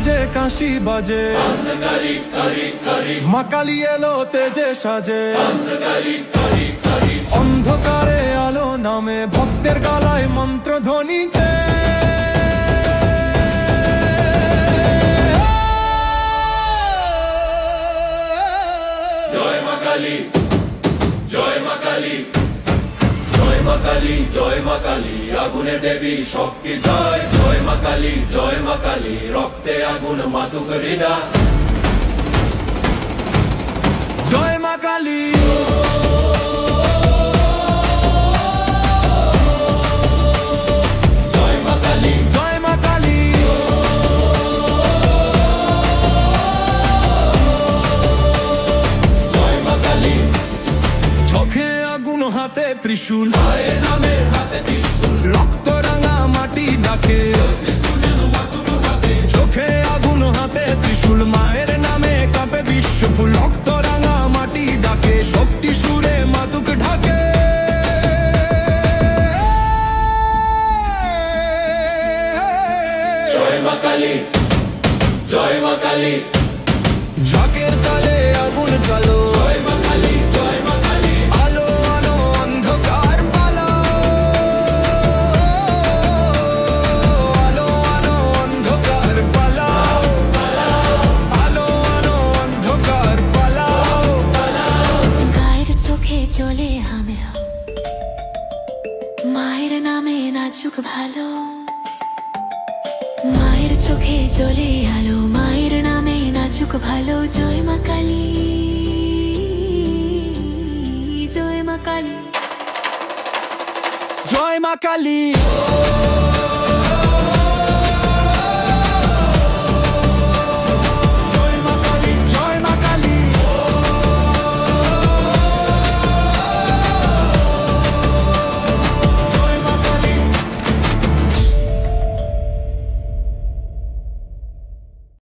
বাজে, কাশি বাজে। মাকালি এলো তেজে সাজে। অন্ধকারে আলো নামে, ভক্তের গালায় মন্ত্র ধ্বনিতে। জয় মাকালী জয় মাকালী জয় মাকালী জয় মাকালী, আগুনে দেবী, শক্তি জয় মা জয় মা রক্তে আগুন মাতুক রিনা জয় মা কালী হাতে ত্রিশূল। রক্ত রাঙা মাটি ডাকে। চোখে আগুন হাতে ত্রিশূল। মায়ের নামে কাঁপে বিশ্ব ফুল। রক্ত রাঙা মাটি ডাকে শক্তি সুরে মাতুক ঢাকে। জয় মা কালী জয় মা কালী। ঝাঁকের মায়ের নামে নাচুক ভালো মায়ের চোখে চলে আলো মায়ের নামে নাচুক ভালো জয় মা কালী জয় মা কালী জয় মা কালী